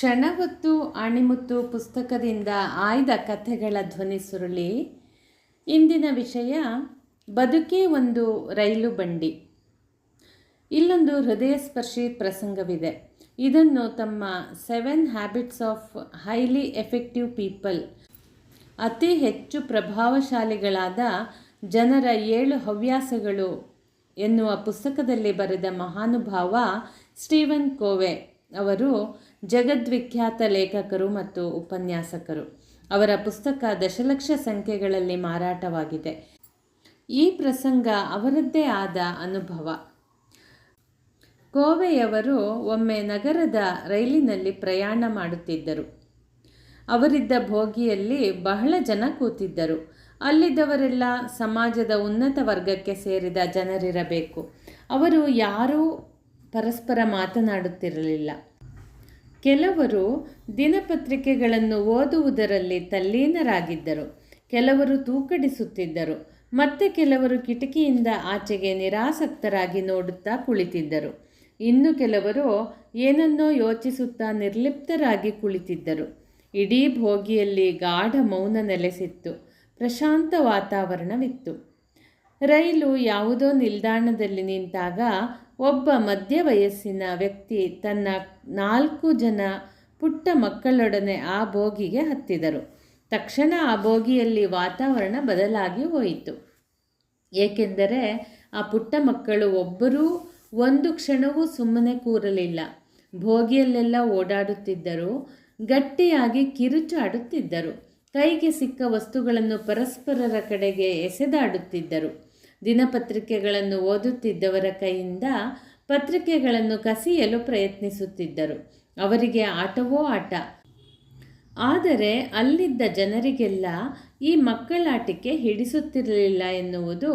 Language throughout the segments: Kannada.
ಕ್ಷಣವತ್ತು ಅಣಿಮುತ್ತು ಪುಸ್ತಕದಿಂದ ಆಯ್ದ ಕಥೆಗಳ ಧ್ವನಿ ಸುರುಳಿ. ಇಂದಿನ ವಿಷಯ, ಬದುಕೇ ಒಂದು ರೈಲು ಬಂಡಿ. ಇಲ್ಲೊಂದು ಹೃದಯಸ್ಪರ್ಶಿ ಪ್ರಸಂಗವಿದೆ. ಇದನ್ನು ತಮ್ಮ seven habits of highly effective people, ಅತಿ ಹೆಚ್ಚು ಪ್ರಭಾವಶಾಲಿಗಳಾದ ಜನರ ಏಳು ಹವ್ಯಾಸಗಳು ಎನ್ನುವ ಪುಸ್ತಕದಲ್ಲಿ ಬರೆದ ಮಹಾನುಭಾವ ಸ್ಟೀವನ್ ಕೋವೆ ಅವರು ಜಗದ್ವಿಖ್ಯಾತ ಲೇಖಕರು ಮತ್ತು ಉಪನ್ಯಾಸಕರು. ಅವರ ಪುಸ್ತಕ ದಶಲಕ್ಷ ಸಂಖ್ಯೆಗಳಲ್ಲಿ ಮಾರಾಟವಾಗಿದೆ. ಈ ಪ್ರಸಂಗ ಅವರದ್ದೇ ಆದ ಅನುಭವ. ಕೋವೆಯವರು ಒಮ್ಮೆ ನಗರದ ರೈಲಿನಲ್ಲಿ ಪ್ರಯಾಣ ಮಾಡುತ್ತಿದ್ದರು. ಅವರಿದ್ದ ಭೋಗಿಯಲ್ಲಿ ಬಹಳ ಜನ ಕೂತಿದ್ದರು. ಅಲ್ಲಿದ್ದವರೆಲ್ಲ ಸಮಾಜದ ಉನ್ನತ ವರ್ಗಕ್ಕೆ ಸೇರಿದ ಜನರಿರಬೇಕು. ಅವರು ಯಾರೂ ಪರಸ್ಪರ ಮಾತನಾಡುತ್ತಿರಲಿಲ್ಲ. ಕೆಲವರು ದಿನಪತ್ರಿಕೆಗಳನ್ನು ಓದುವುದರಲ್ಲಿ ತಲ್ಲೀನರಾಗಿದ್ದರು. ಕೆಲವರು ತೂಕಡಿಸುತ್ತಿದ್ದರು. ಮತ್ತೆ ಕೆಲವರು ಕಿಟಕಿಯಿಂದ ಆಚೆಗೆ ನಿರಾಸಕ್ತರಾಗಿ ನೋಡುತ್ತಾ ಕುಳಿತಿದ್ದರು. ಇನ್ನು ಕೆಲವರು ಏನನ್ನೋ ಯೋಚಿಸುತ್ತಾ ನಿರ್ಲಿಪ್ತರಾಗಿ ಕುಳಿತಿದ್ದರು. ಇಡೀ ಭೋಗಿಯಲ್ಲಿ ಗಾಢ ಮೌನ ನೆಲೆಸಿತ್ತು. ಪ್ರಶಾಂತ ವಾತಾವರಣವಿತ್ತು. ರೈಲು ಯಾವುದೋ ನಿಲ್ದಾಣದಲ್ಲಿ ನಿಂತಾಗ ಒಬ್ಬ ಮಧ್ಯ ವಯಸ್ಸಿನ ವ್ಯಕ್ತಿ ತನ್ನ ನಾಲ್ಕು ಜನ ಪುಟ್ಟ ಮಕ್ಕಳೊಡನೆ ಆ ಬೋಗಿಗೆ ಹತ್ತಿದರು. ತಕ್ಷಣ ಆ ಬೋಗಿಯಲ್ಲಿ ವಾತಾವರಣ ಬದಲಾಗಿ ಹೋಯಿತು. ಏಕೆಂದರೆ ಆ ಪುಟ್ಟ ಮಕ್ಕಳು ಒಬ್ಬರೂ ಒಂದು ಕ್ಷಣವೂ ಸುಮ್ಮನೆ ಕೂರಲಿಲ್ಲ. ಭೋಗಿಯಲ್ಲೆಲ್ಲ ಓಡಾಡುತ್ತಿದ್ದರು, ಗಟ್ಟಿಯಾಗಿ ಕಿರುಚಾಡುತ್ತಿದ್ದರು, ಕೈಗೆ ಸಿಕ್ಕ ವಸ್ತುಗಳನ್ನು ಪರಸ್ಪರರ ಕಡೆಗೆ ಎಸೆದಾಡುತ್ತಿದ್ದರು. ದಿನಪತ್ರಿಕೆಗಳನ್ನು ಓದುತ್ತಿದ್ದವರ ಕೈಯಿಂದ ಪತ್ರಿಕೆಗಳನ್ನು ಕಸಿಯಲು ಪ್ರಯತ್ನಿಸುತ್ತಿದ್ದರು. ಅವರಿಗೆ ಆಟವೋ ಆಟ. ಆದರೆ ಅಲ್ಲಿದ್ದ ಜನರಿಗೆಲ್ಲ ಈ ಮಕ್ಕಳಾಟಿಕೆ ಹಿಡಿಸುತ್ತಿರಲಿಲ್ಲ ಎನ್ನುವುದು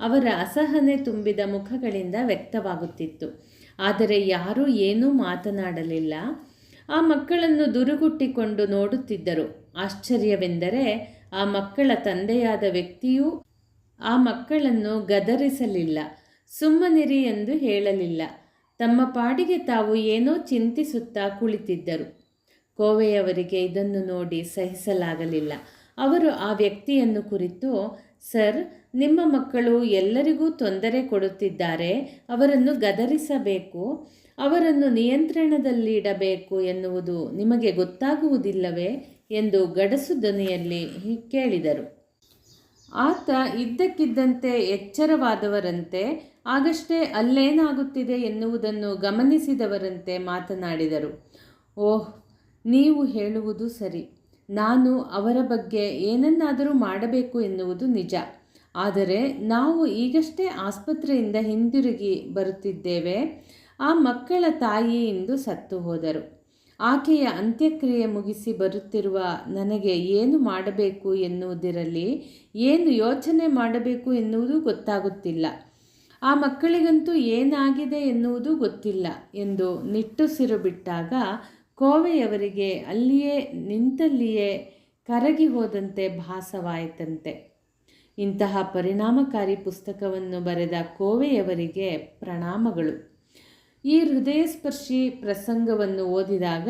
ಅವರ ಅಸಹನೆ ತುಂಬಿದ ಮುಖಗಳಿಂದ ವ್ಯಕ್ತವಾಗುತ್ತಿತ್ತು. ಆದರೆ ಯಾರೂ ಏನೂ ಮಾತನಾಡಲಿಲ್ಲ. ಆ ಮಕ್ಕಳನ್ನು ದುರುಗುಟ್ಟಿಕೊಂಡು ನೋಡುತ್ತಿದ್ದರು. ಆಶ್ಚರ್ಯವೆಂದರೆ ಆ ಮಕ್ಕಳ ತಂದೆಯಾದ ವ್ಯಕ್ತಿಯೂ ಆ ಮಕ್ಕಳನ್ನು ಗದರಿಸಲಿಲ್ಲ, ಸುಮ್ಮನಿರಿ ಎಂದು ಹೇಳಲಿಲ್ಲ. ತಮ್ಮ ಪಾಡಿಗೆ ತಾವು ಏನೋ ಚಿಂತಿಸುತ್ತಾ ಕುಳಿತಿದ್ದರು. ಕೋವೆಯವರಿಗೆ ಇದನ್ನು ನೋಡಿ ಸಹಿಸಲಾಗಲಿಲ್ಲ. ಅವರು ಆ ವ್ಯಕ್ತಿಯನ್ನು ಕುರಿತು, ಸರ್, ನಿಮ್ಮ ಮಕ್ಕಳು ಎಲ್ಲರಿಗೂ ತೊಂದರೆ ಕೊಡುತ್ತಿದ್ದಾರೆ, ಅವರನ್ನು ಗದರಿಸಬೇಕು, ಅವರನ್ನು ನಿಯಂತ್ರಣದಲ್ಲಿಡಬೇಕು ಎನ್ನುವುದು ನಿಮಗೆ ಗೊತ್ತಾಗುವುದಿಲ್ಲವೇ? ಎಂದು ಗಡಸು ಧ್ವನಿಯಲ್ಲಿ ಕೇಳಿದರು. ಆತ ಇದ್ದಕ್ಕಿದ್ದಂತೆ ಎಚ್ಚರವಾದವರಂತೆ, ಆಗಷ್ಟೇ ಅಲ್ಲೇನಾಗುತ್ತಿದೆ ಎನ್ನುವುದನ್ನು ಗಮನಿಸಿದವರಂತೆ ಮಾತನಾಡಿದರು. ಓಹ್, ನೀವು ಹೇಳುವುದು ಸರಿ. ನಾನು ಅವರ ಬಗ್ಗೆ ಏನನ್ನಾದರೂ ಮಾಡಬೇಕು ಎನ್ನುವುದು ನಿಜ. ಆದರೆ ನಾವು ಈಗಷ್ಟೇ ಆಸ್ಪತ್ರೆಯಿಂದ ಹಿಂದಿರುಗಿ ಬರುತ್ತಿದ್ದೇವೆ. ಆ ಮಕ್ಕಳ ತಾಯಿ ಇಂದು ಸತ್ತು ಹೋದರು. ಆಕೆಯ ಅಂತ್ಯಕ್ರಿಯೆ ಮುಗಿಸಿ ಬರುತ್ತಿರುವ ನನಗೆ ಏನು ಮಾಡಬೇಕು ಎನ್ನುವುದಿರಲಿ ಏನು ಯೋಚನೆ ಮಾಡಬೇಕು ಎನ್ನುವುದು ಗೊತ್ತಾಗುತ್ತಿಲ್ಲ. ಆ ಮಕ್ಕಳಿಗಂತೂ ಏನಾಗಿದೆ ಎನ್ನುವುದು ಗೊತ್ತಿಲ್ಲ ಎಂದು ನಿಟ್ಟುಸಿರು ಬಿಟ್ಟಾಗ ಕೋವೆಯವರಿಗೆ ಅಲ್ಲಿಯೇ ನಿಂತಲ್ಲಿಯೇ ಕರಗಿ ಹೋದಂತೆ ಭಾಸವಾಯಿತಂತೆ. ಇಂತಹ ಪರಿಣಾಮಕಾರಿ ಪುಸ್ತಕವನ್ನು ಬರೆದ ಕೋವೆಯವರಿಗೆ ಪ್ರಣಾಮಗಳು. ಈ ಹೃದಯಸ್ಪರ್ಶಿ ಪ್ರಸಂಗವನ್ನು ಓದಿದಾಗ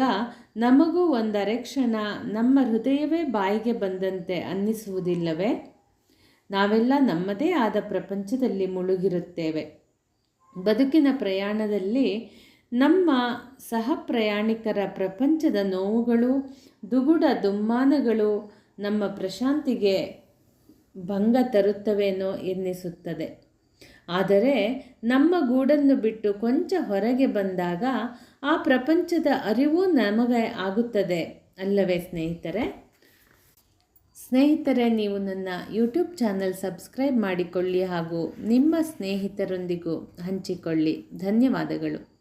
ನಮಗೂ ಒಂದರೆ ಕ್ಷಣ ನಮ್ಮ ಹೃದಯವೇ ಬಾಯಿಗೆ ಬಂದಂತೆ ಅನ್ನಿಸುವುದಿಲ್ಲವೇ? ನಾವೆಲ್ಲ ನಮ್ಮದೇ ಆದ ಪ್ರಪಂಚದಲ್ಲಿ ಮುಳುಗಿರುತ್ತೇವೆ. ಬದುಕಿನ ಪ್ರಯಾಣದಲ್ಲಿ ನಮ್ಮ ಸಹ ಪ್ರಯಾಣಿಕರ ಪ್ರಪಂಚದ ನೋವುಗಳು, ದುಗುಡ ದುಮ್ಮಾನಗಳು ನಮ್ಮ ಪ್ರಶಾಂತಿಗೆ ಭಂಗ ತರುತ್ತವೇನೋ ಎನ್ನಿಸುತ್ತದೆ. ಆದರೆ ನಮ್ಮ ಗೂಡನ್ನು ಬಿಟ್ಟು ಕೊಂಚ ಹೊರಗೆ ಬಂದಾಗ ಆ ಪ್ರಪಂಚದ ಅರಿವು ನಮಗೆ ಆಗುತ್ತದೆ ಅಲ್ಲವೇ ಸ್ನೇಹಿತರೆ? ಸ್ನೇಹಿತರೆ, ನೀವು ನನ್ನ ಯೂಟ್ಯೂಬ್ ಚಾನಲ್ ಸಬ್ಸ್ಕ್ರೈಬ್ ಮಾಡಿಕೊಳ್ಳಿ ಹಾಗೂ ನಿಮ್ಮ ಸ್ನೇಹಿತರೊಂದಿಗೂ ಹಂಚಿಕೊಳ್ಳಿ. ಧನ್ಯವಾದಗಳು.